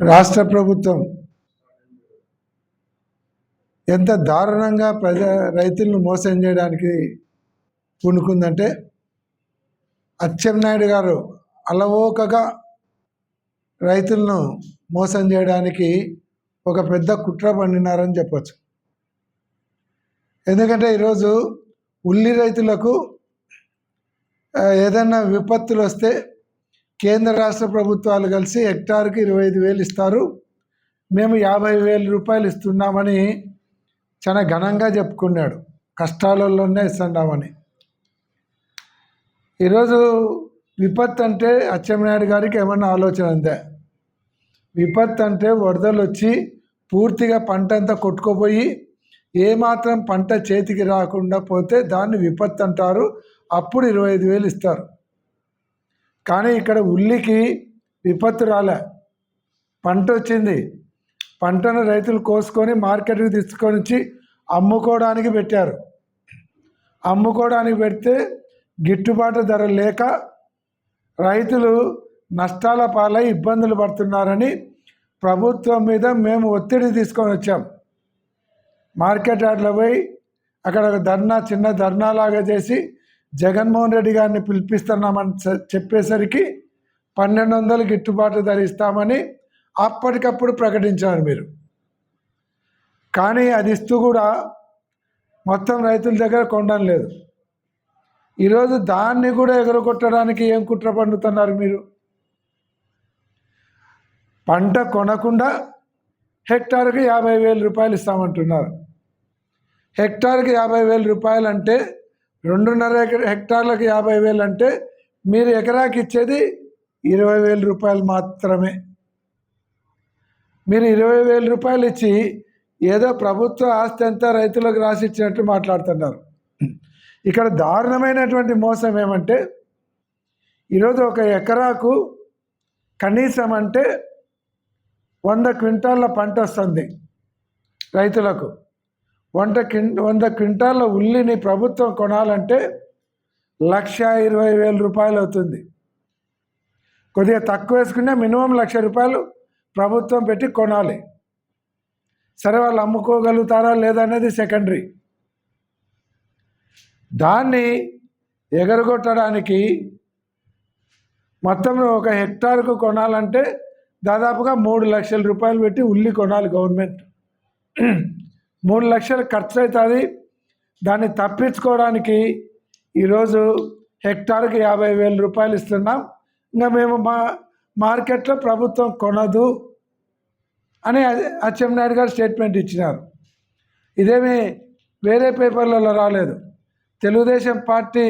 రాష్ట్ర ప్రభుత్వం ఎంత దారుణంగా ప్రజా రైతులను మోసం చేయడానికి పూనుకుందంటే అచ్చెన్నాయుడు గారు అలవోకగా రైతులను మోసం చేయడానికి ఒక పెద్ద కుట్ర పండినారని చెప్పచ్చు. ఎందుకంటే ఈరోజు ఉల్లి రైతులకు ఏదైనా విపత్తులు వస్తే కేంద్ర రాష్ట్ర ప్రభుత్వాలు కలిసి హెక్టార్కి ఇరవై ఐదు వేలు ఇస్తారు. మేము యాభై వేల రూపాయలు ఇస్తున్నామని చాలా ఘనంగా చెప్పుకున్నాడు. కష్టాలలోనే ఇస్తున్నామని. ఈరోజు విపత్తు అంటే అచ్చెన్నాయుడు గారికి ఏమన్నా ఆలోచన ఉందా? విపత్తు అంటే వరదలు వచ్చి పూర్తిగా పంట అంతా కొట్టుకుపోయి ఏమాత్రం పంట చేతికి రాకుండా పోతే దాన్ని విపత్తు అంటారు. అప్పుడు ఇరవై ఐదు వేలు ఇస్తారు. కానీ ఇక్కడ ఉల్లికి విపత్తు రాలే. పంట వచ్చింది. పంటను రైతులు కోసుకొని మార్కెట్కి తీసుకొని వచ్చి అమ్ముకోవడానికి పెట్టారు. అమ్ముకోవడానికి పెడితే గిట్టుబాటు ధర లేక రైతులు నష్టాల పాలై ఇబ్బందులు పడుతున్నారని ప్రభుత్వం మీద మేము ఒత్తిడి తీసుకొని వచ్చాం. మార్కెట్ యార్డ్లో పోయి అక్కడ ఒక ధర్నా చిన్న ధర్నా లాగా చేసి జగన్మోహన్ రెడ్డి గారిని పిలిపిస్తున్నామని చెప్పేసరికి పన్నెండు వందలు గిట్టుబాటు ధర ఇస్తామని అప్పటికప్పుడు ప్రకటించారు మీరు. కానీ అది ఇస్తూ కూడా మొత్తం రైతుల దగ్గర కొనడం లేదు. ఈరోజు దాన్ని కూడా ఎగరగొట్టడానికి ఏం కుట్ర పండుతున్నారు మీరు? పంట కొనకుండా హెక్టార్కి యాభై వేల రూపాయలు ఇస్తామంటున్నారు. హెక్టార్కి యాభై వేల రూపాయలు అంటే రెండున్నర హెక్టార్లకు యాభై వేలు అంటే మీరు ఎకరాకి ఇచ్చేది ఇరవై వేల రూపాయలు మాత్రమే. మీరు ఇరవై వేల రూపాయలు ఇచ్చి ఏదో ప్రభుత్వ ఆస్తి అంతా రైతులకు రాసి ఇచ్చినట్టు మాట్లాడుతున్నారు. ఇక్కడ దారుణమైనటువంటి మోసం ఏమంటే ఈరోజు ఒక ఎకరాకు కనీసం అంటే వంద క్వింటాళ్ళ పంట వస్తుంది రైతులకు. వంద క్విన్ వంద క్వింటాల ఉల్లిని ప్రభుత్వం కొనాలంటే లక్ష ఇరవై వేల రూపాయలు అవుతుంది. కొద్దిగా తక్కువ వేసుకునే మినిమం లక్ష రూపాయలు ప్రభుత్వం పెట్టి కొనాలి. సరే వాళ్ళు అమ్ముకోగలుగుతారా లేదా అనేది సెకండరీ. దాన్ని ఎగరగొట్టడానికి మొత్తం ఒక హెక్టార్కు కొనాలంటే దాదాపుగా మూడు లక్షల రూపాయలు పెట్టి ఉల్లి కొనాలి గవర్నమెంట్. మూడు లక్షలు ఖర్చు అవుతుంది దాన్ని తప్పించుకోవడానికి ఈరోజు హెక్టార్కి యాభై వేల రూపాయలు ఇస్తున్నాం. ఇంకా మేము మా మార్కెట్లో ప్రభుత్వం కొనదు అని అచ్చెంనాయుడు గారు స్టేట్మెంట్ ఇచ్చినారు. ఇదేమి వేరే పేపర్లలో రాలేదు. తెలుగుదేశం పార్టీ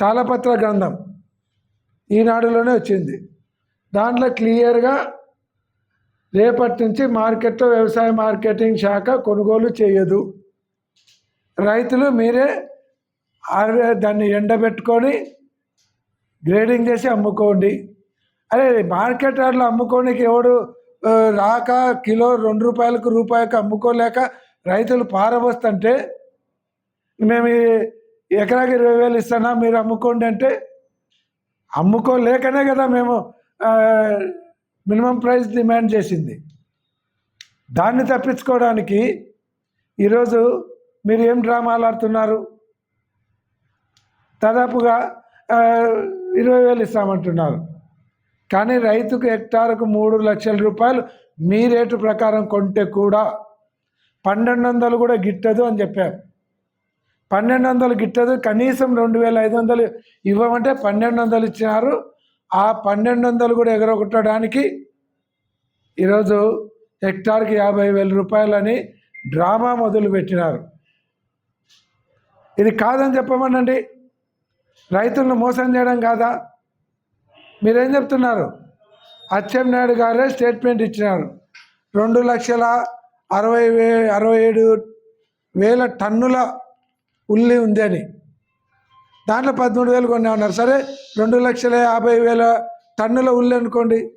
తాళపత్ర గ్రంథం ఈనాడులోనే వచ్చింది. దాంట్లో క్లియర్గా రేపటి నుంచి మార్కెట్లో వ్యవసాయ మార్కెటింగ్ శాఖ కొనుగోలు చేయదు. రైతులు మీరే దాన్ని ఎండబెట్టుకొని గ్రేడింగ్ చేసి అమ్ముకోండి. అరే మార్కెట్ అట్లా అమ్ముకోనికి ఎవడు రాక కిలో రెండు రూపాయలకు రూపాయలకు అమ్ముకోలేక రైతులు పారబోస్తుంటే మేము ఎకరాకి ఇరవై వేలు ఇస్తానా మీరు అమ్ముకోండి అంటే అమ్ముకోలేకనే కదా మేము మినిమం ప్రైస్ డిమాండ్ చేసింది. దాన్ని తప్పించుకోవడానికి ఈరోజు మీరు ఏం డ్రామాలు ఆడుతున్నారు? దాదాపుగా ఇరవై వేలు ఇస్తామంటున్నారు. కానీ రైతుకు హెక్టార్కు మూడు లక్షల రూపాయలు మీ రేటు ప్రకారం కొంటే కూడా పన్నెండు వందలు కూడా గిట్టదు అని చెప్పారు. పన్నెండు వందలు గిట్టదు కనీసం రెండు వేల ఐదు వందలు ఇవ్వమంటే పన్నెండు వందలు ఇచ్చినారు. ఆ పన్నెండు వందలు కూడా ఎగరగొట్టడానికి ఈరోజు హెక్టార్కి యాభై వేల రూపాయలని డ్రామా మొదలు పెట్టినారు. ఇది కాదని చెప్పమనండి రైతులను మోసం చేయడం కాదా? మీరేం చెప్తున్నారు? అచ్చెంనాయుడు గారే స్టేట్మెంట్ ఇచ్చినారు. రెండు లక్షల అరవై వే అరవై ఏడు వేల టన్నుల ఉల్లి ఉంది అని. దాంట్లో పదమూడు వేలు కొన్ని ఉన్నారు సరే రెండు లక్షల యాభై వేల టన్నుల ఉల్లి అనుకోండి.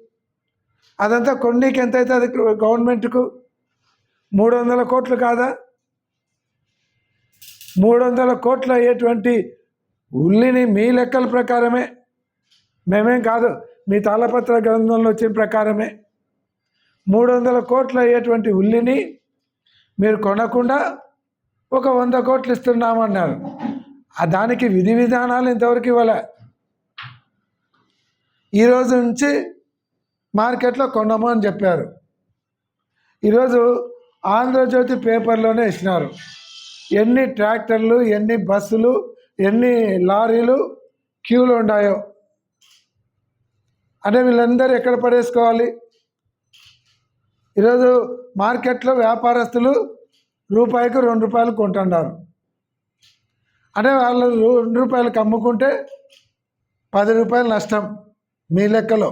అదంతా కొన్నికి ఎంత అవుతుంది గవర్నమెంట్కు మూడు వందల కోట్లు కాదా? మూడు వందల కోట్లు అయ్యేటువంటి ఉల్లిని మీ లెక్కల ప్రకారమే. మేమేం కాదు మీ తాళపత్ర గ్రంథంలో వచ్చిన ప్రకారమే. మూడు వందల కోట్లు అయ్యేటువంటి ఉల్లిని మీరు కొనకుండా ఒక వంద కోట్లు ఇస్తున్నామన్నారు. ఆ దానికి విధి విధానాలు ఇంతవరకు ఇవ్వలే? ఈరోజు నుంచి మార్కెట్లో కొనము అని చెప్పారు. ఈరోజు ఆంధ్రజ్యోతి పేపర్లోనే ఇచ్చినారు. ఎన్ని ట్రాక్టర్లు ఎన్ని బస్సులు ఎన్ని లారీలు క్యూలు ఉన్నాయో అంటే వీళ్ళందరూ ఎక్కడ పడేసుకోవాలి? ఈరోజు మార్కెట్లో వ్యాపారస్తులు రూపాయికి రెండు రూపాయలు కొంటున్నారు. అంటే వాళ్ళు రెండు రూపాయలకు అమ్ముకుంటే పది రూపాయలు నష్టం మీ లెక్కలో.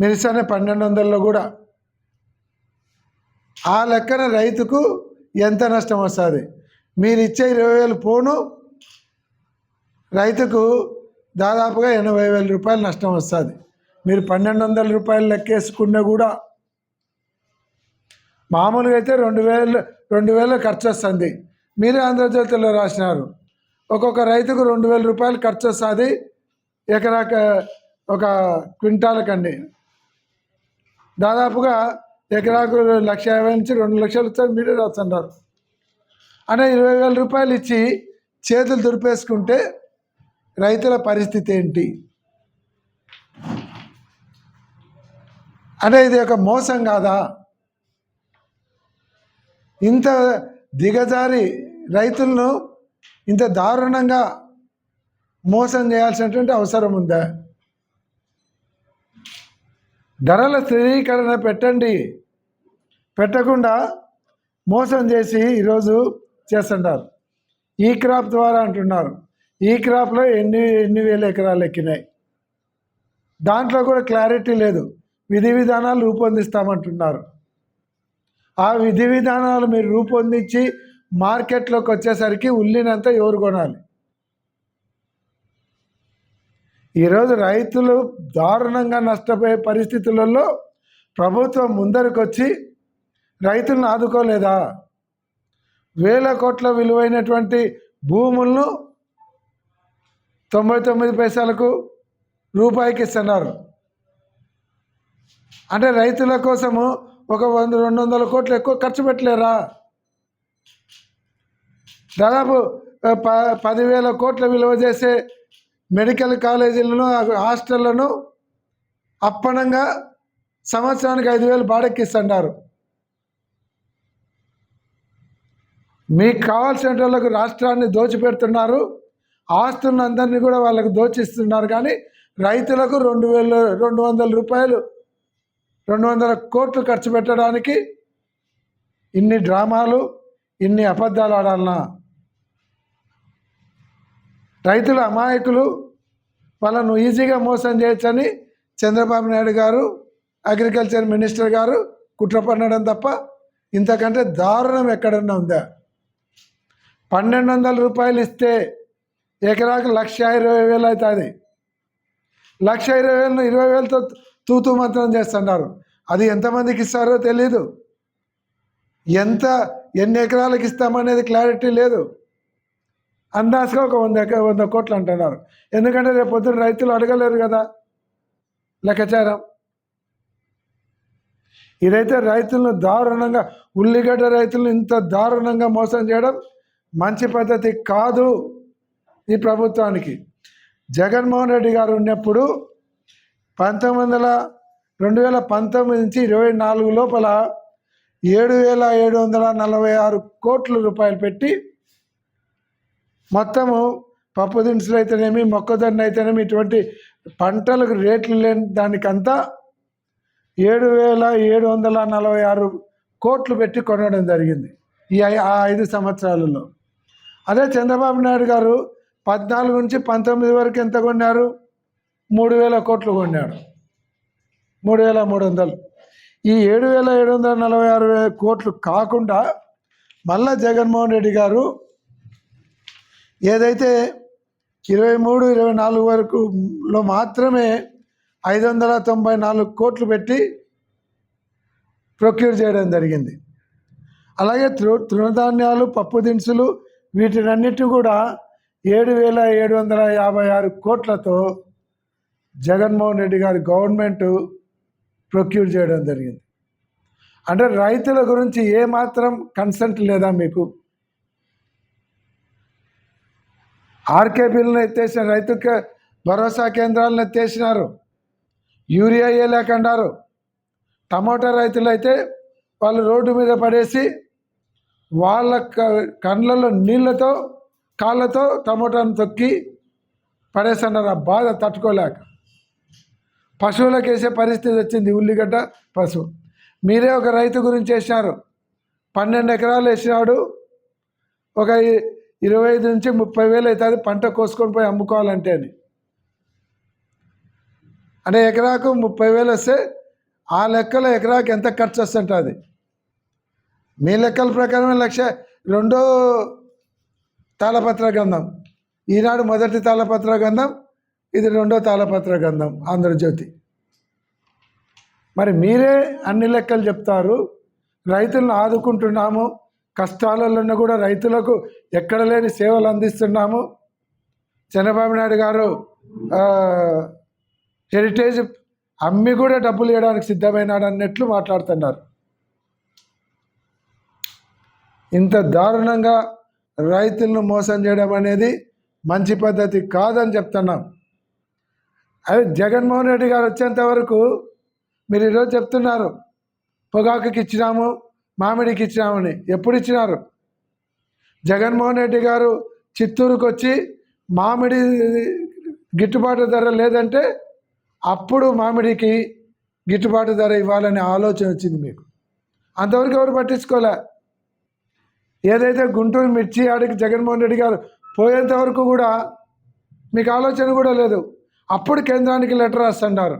మీరు ఇస్తానే పన్నెండు వందల్లో కూడా. ఆ లెక్కన రైతుకు ఎంత నష్టం వస్తుంది? మీరు ఇచ్చే ఇరవై వేలు పోను రైతుకు దాదాపుగా ఎనభై వేల రూపాయలు నష్టం వస్తుంది. మీరు పన్నెండు వందల రూపాయలు లెక్కేసుకున్నా కూడా మామూలుగా అయితే రెండు వేలు రెండు వేలు ఖర్చు వస్తుంది. మీరే ఆంధ్రజ్యోతిలో రాసినారు. ఒక్కొక్క రైతుకు రెండు వేల రూపాయలు ఖర్చు వస్తుంది ఎకరాక ఒక క్వింటాలకండి దాదాపుగా ఎకరాకు లక్ష యాభై నుంచి రెండు లక్షలు మీరే రాస్తున్నారు. అంటే ఇరవై వేల రూపాయలు ఇచ్చి చేతులు దురిపేసుకుంటే రైతుల పరిస్థితి ఏంటి? అంటే ఇది ఒక మోసం కాదా? ఇంత దిగజారి రైతులను ఇంత దారుణంగా మోసం చేయాల్సినటువంటి అవసరం ఉందా? ధరల స్థిరీకరణ పెట్టండి. పెట్టకుండా మోసం చేసి ఈరోజు చేస్తుంటారు. ఈ క్రాప్ ద్వారా అంటున్నారు. ఈ క్రాప్లో ఎన్ని ఎన్ని వేల ఎకరాలు ఎక్కినాయి? దాంట్లో కూడా క్లారిటీ లేదు. విధి విధానాలు రూపొందిస్తామంటున్నారు. ఆ విధి విధానాలు మీరు రూపొందించి మార్కెట్లోకి వచ్చేసరికి ఉల్లినంత ఎవరు కొనాలి? ఈరోజు రైతులు దారుణంగా నష్టపోయే పరిస్థితులలో ప్రభుత్వం ముందరకొచ్చి రైతులను ఆదుకోలేదా? వేల కోట్ల విలువైనటువంటి భూములను తొంభై తొమ్మిది పైసలకు రూపాయికి ఇస్తున్నారు. అంటే రైతుల కోసము ఒక వంద రెండు వందల కోట్లు ఎక్కువ ఖర్చు పెట్టలేరా? దాదాపు ప పదివేల కోట్ల విలువ చేసే మెడికల్ కాలేజీలను హాస్టళ్ళను అప్పనంగా సంవత్సరానికి ఐదు వేలు బాడెక్కిస్తున్నారు మీకు కావాల్సిన వాళ్ళకు రాష్ట్రాన్ని దోచిపెడుతున్నారు. ఆస్తులను అందరినీ కూడా వాళ్ళకు దోచిస్తున్నారు. కానీ రైతులకు రెండు వేలు రెండు వందల రూపాయలు రెండు వందల కోట్లు ఖర్చు పెట్టడానికి ఇన్ని డ్రామాలు ఇన్ని అబద్ధాలు ఆడాలన్నా రైతులు అమాయకులు వాళ్ళను ఈజీగా మోసం చేయొచ్చని చంద్రబాబు నాయుడు గారు అగ్రికల్చర్ మినిస్టర్ గారు కుట్ర పన్నడం తప్ప ఇంతకంటే దారుణం ఎక్కడన్నా ఉందా? పన్నెండు వందల రూపాయలు ఇస్తే ఎకరాకు లక్ష ఇరవై వేలు అవుతుంది. లక్ష ఇరవై వేలను ఇరవై వేలతో తూతూ మంత్రం చేస్తున్నారు అది ఎంతమందికి ఇస్తారో తెలీదు. ఎంత ఎన్ని ఎకరాలకు ఇస్తామనేది క్లారిటీ లేదు. అందాజుగా ఒక వంద ఎక వంద కోట్లు అంటున్నారు. ఎందుకంటే రేపు పొద్దున రైతులు అడగలేరు కదా లెక్కచారం. ఇదైతే రైతులను దారుణంగా ఉల్లిగడ్డ రైతులను ఇంత దారుణంగా మోసం చేయడం మంచి పద్ధతి కాదు ఈ ప్రభుత్వానికి. జగన్మోహన్ రెడ్డి గారు ఉన్నప్పుడు పంతొమ్మిది వందల రెండు వేల పంతొమ్మిది నుంచి ఇరవై నాలుగు లోపల ఏడు వేల ఏడు వందల నలభై ఆరు కోట్ల రూపాయలు పెట్టి మొత్తము పప్పు దినుసులు అయితేనేమి మొక్కజొన్న అయితేనేమి ఇటువంటి పంటలకు రేట్లు లేని దానికంతా ఏడు వేల ఏడు వందల నలభై ఆరు కోట్లు పెట్టి కొనడం జరిగింది ఈ ఆ ఐదు సంవత్సరాలలో. అదే చంద్రబాబు నాయుడు గారు పద్నాలుగు నుంచి పంతొమ్మిది వరకు ఎంత కొన్నారు? మూడు వేల కోట్లు కొన్నాడు. మూడు వేల మూడు వందలు. ఈ ఏడు వేల ఏడు వందల నలభై ఆరు కోట్లు కాకుండా మళ్ళా జగన్మోహన్ రెడ్డి గారు ఏదైతే ఇరవై మూడు ఇరవై నాలుగు వరకు లో మాత్రమే ఐదు వందల తొంభై నాలుగు కోట్లు పెట్టి ప్రొక్యూర్ చేయడం జరిగింది. అలాగే తృ తృణధాన్యాలు పప్పు దినుసులు వీటినన్నిటి కూడా ఏడు వేల ఏడు వందల యాభై ఆరు కోట్లతో జగన్మోహన్ రెడ్డి గారి గవర్నమెంట్ ప్రొక్యూర్ చేయడం జరిగింది. అంటే రైతుల గురించి ఏమాత్రం కన్సెంట్ లేదా మీకు? ఆర్కే బిల్లును ఎత్తేసిన రైతు భరోసా కేంద్రాలను ఎత్తేసినారు. యూరియా వేయలేకన్నారు టమాటా రైతులు అయితే వాళ్ళు రోడ్డు మీద పడేసి వాళ్ళ క- కండ్లలో నీళ్ళతో కాళ్ళతో టమోటాను తొక్కి పడేసన్నారు. ఆ బాధ తట్టుకోలేక. పశువులకు వేసే పరిస్థితి వచ్చింది ఉల్లిగడ్డ పశువు. మీరే ఒక రైతు గురించి వేసినారు పన్నెండు ఎకరాలు వేసినాడు. ఒక ఇరవై ఐదు నుంచి ముప్పై వేలు అవుతుంది పంట కోసుకొని పోయి అమ్ముకోవాలంటే అని. అంటే ఎకరాకు ముప్పై వేలు వస్తే ఆ లెక్కలో ఎకరాకు ఎంత ఖర్చు వస్తుంటుంది మీ లెక్కల ప్రకారమే లక్ష రెండో తాళపత్ర గంధం. ఈనాడు మొదటి తాళపత్ర గంధం ఇది రెండో తాళపత్ర గంధం ఆంధ్రజ్యోతి మరి మీరే అన్ని లెక్కలు చెప్తారు రైతులను ఆదుకుంటున్నాము కష్టాలలో కూడా రైతులకు ఎక్కడ లేని సేవలు అందిస్తున్నాము. చంద్రబాబు నాయుడు గారు హెరిటేజ్ అమ్మి కూడా డబ్బులు ఇవ్వడానికి సిద్ధమైనాడు అన్నట్లు మాట్లాడుతున్నారు. ఇంత దారుణంగా రైతులను మోసం చేయడం అనేది మంచి పద్ధతి కాదని చెప్తున్నాం. అదే జగన్మోహన్ రెడ్డి గారు వచ్చేంత వరకు మీరు ఈరోజు చెప్తున్నారు పొగాకుకి ఇచ్చినాము మామిడికి ఇచ్చినామని. ఎప్పుడు ఇచ్చినారు? జగన్మోహన్ రెడ్డి గారు చిత్తూరుకు వచ్చి మామిడి గిట్టుబాటు ధర లేదంటే అప్పుడు మామిడికి గిట్టుబాటు ధర ఇవ్వాలనే ఆలోచన వచ్చింది మీకు. అంతవరకు ఎవరు పట్టించుకోలే. ఏదైతే గుంటూరు మిర్చి ఆడికి జగన్మోహన్ రెడ్డి గారు పోయేంత వరకు కూడా మీకు ఆలోచన కూడా లేదు. అప్పుడు కేంద్రానికి లెటర్ రాస్తున్నారు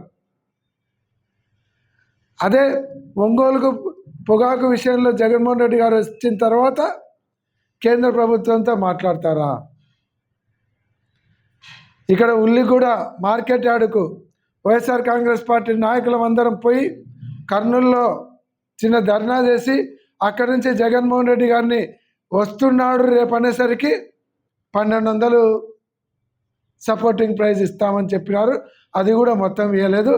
అదే ఒంగోలుకు పొగాకు విషయంలో జగన్మోహన్ రెడ్డి గారు వచ్చిన తర్వాత కేంద్ర ప్రభుత్వంతో మాట్లాడతారా? ఇక్కడ ఉల్లి కూడా మార్కెట్ యార్డుకు వైఎస్ఆర్ కాంగ్రెస్ పార్టీ నాయకులం అందరం పోయి కర్నూలులో చిన్న ధర్నా చేసి అక్కడి నుంచి జగన్మోహన్ రెడ్డి గారిని వస్తున్నాడు రేపు అనేసరికి పన్నెండు వందలు సపోర్టింగ్ ప్రైజ్ ఇస్తామని చెప్పినారు. అది కూడా మొత్తం ఇవ్వలేదు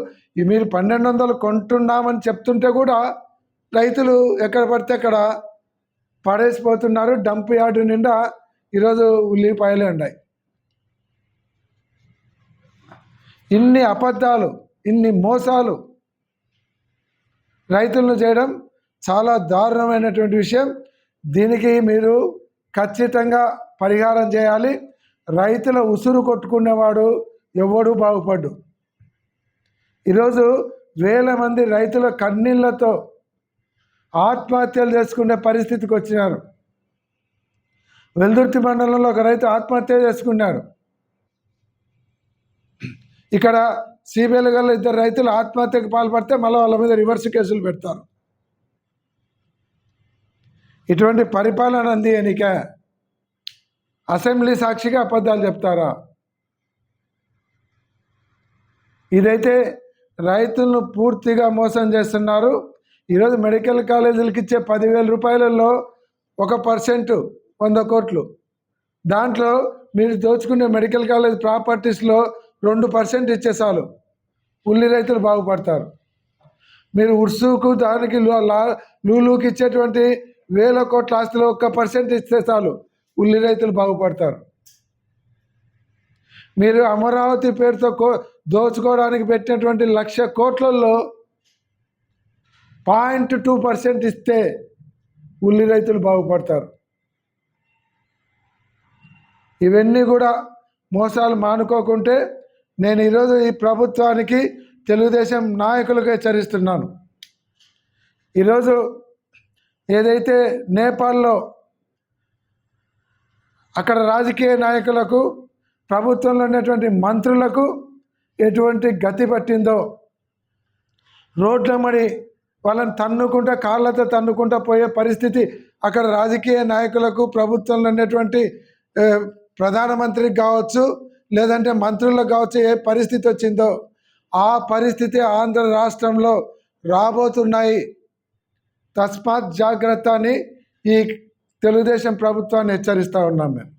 మీరు పన్నెండు వందలు కొంటున్నామని చెప్తుంటే కూడా రైతులు ఎక్కడ పడితే అక్కడ పడేసిపోతున్నారు డంప్ యార్డు నిండా ఈరోజు ఉల్లిపాయలే ఉన్నాయి. ఇన్ని అబద్ధాలు ఇన్ని మోసాలు రైతులను చేయడం చాలా దారుణమైనటువంటి విషయం. దీనికి మీరు ఖచ్చితంగా పరిహారం చేయాలి. రైతుల ఉసురు కొట్టుకునేవాడు ఎవడు బాగుపడ్డు. ఈరోజు వేల మంది రైతుల కన్నీళ్ళతో ఆత్మహత్యలు చేసుకునే పరిస్థితికి వచ్చినారు. వెల్దుర్తి మండలంలో ఒక రైతు ఆత్మహత్య చేసుకున్నాడు. ఇక్కడ సిబిఐలు గల ఇద్దరు రైతులు ఆత్మహత్యకు పాల్పడితే మళ్ళీ వాళ్ళ మీద రివర్స్ కేసులు పెడతారు. ఇటువంటి పరిపాలన అంది ఎనిక అసెంబ్లీ సాక్షిగా అబద్ధాలు చెప్తారా? ఇదైతే రైతులను పూర్తిగా మోసం చేస్తున్నారు. ఈరోజు మెడికల్ కాలేజీలకు ఇచ్చే పదివేల రూపాయలలో ఒక పర్సెంట్ వంద కోట్లు. దాంట్లో మీరు దోచుకునే మెడికల్ కాలేజ్ ప్రాపర్టీస్లో రెండు పర్సెంట్ ఇచ్చే చాలు. ఉల్లి రైతులు బాగుపడతారు. మీరు ఉర్సుకు దానికి లూలుకి ఇచ్చేటువంటి వేల కోట్ల ఆస్తిలో ఒక్క పర్సెంట్ ఇస్తే చాలు. ఉల్లి రైతులు బాగుపడతారు. మీరు అమరావతి పేరుతో కో దోచుకోవడానికి పెట్టినటువంటి లక్ష కోట్లలో పాయింట్ టూ పర్సెంట్ ఇస్తే ఉల్లి రైతులు బాగుపడతారు. ఇవన్నీ కూడా మోసాలు మానుకోకుంటే నేను ఈరోజు ఈ ప్రభుత్వానికి తెలుగుదేశం నాయకులకు హెచ్చరిస్తున్నాను. ఈరోజు ఏదైతే నేపాల్లో అక్కడ రాజకీయ నాయకులకు ప్రభుత్వంలో ఉన్నటువంటి మంత్రులకు ఎటువంటి గతి పట్టిందో రోడ్ల మడి వాళ్ళని తన్నుకుంటా కాళ్ళతో తన్నుకుంటా పోయే పరిస్థితి అక్కడ రాజకీయ నాయకులకు ప్రభుత్వంలో ఉన్నటువంటి ప్రధానమంత్రికి కావచ్చు లేదంటే మంత్రులకు కావచ్చు ఏ పరిస్థితి వచ్చిందో ఆ పరిస్థితి ఆంధ్ర రాష్ట్రంలో రాబోతున్నాయి. తస్మాత్ జాగ్రత్త అని ఈ తెలుగుదేశం ప్రభుత్వాన్ని హెచ్చరిస్తూ ఉన్నాం మేము.